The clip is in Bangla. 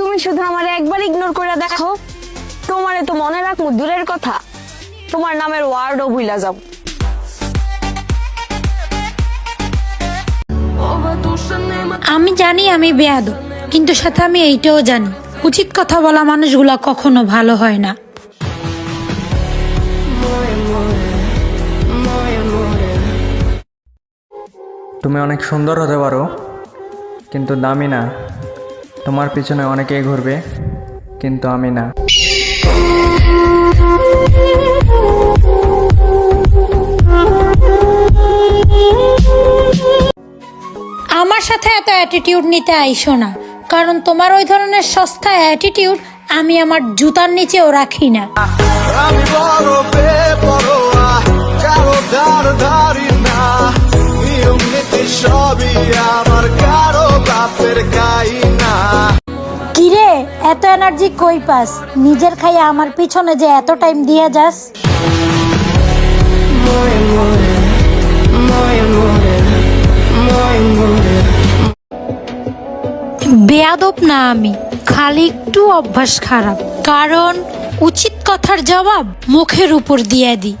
তুমি শুধু আমার একবার ইগনোর করে দেখো। তোমারে তো মনে রাখব দূরের কথা। তোমার নামের ওয়ার্ডও ভুলা যাব। আমি জানি আমি বেয়াদ কিন্তু সাথে আমি এইটাও জানি উচিত কথা বলা মানুষগুলা কখনো ভালো হয় না। তুমি অনেক সুন্দর হতে পারো কিন্তু দামি না। তোমার পিছনে অনেকেই ঘুরবে কিন্তু আমি না। আমার সাথে এত অ্যাটিটিউড নিতে আইসো না কারণ তোমার ওই ধরনের সস্তা অ্যাটিটিউড আমি আমার জুতার নিচেও রাখি না। সবই আমার কারও বাপের গাই এত এনার্জি কই পাস? নিজের খাইয়া আমার পিছনে যে এত টাইম দিয়ে যাস? বেয়াদব না আমি খালি একটু অভ্যাস খারাপ। কারণ উচিত কথার জবাব মুখের উপর দিয়ে দিই।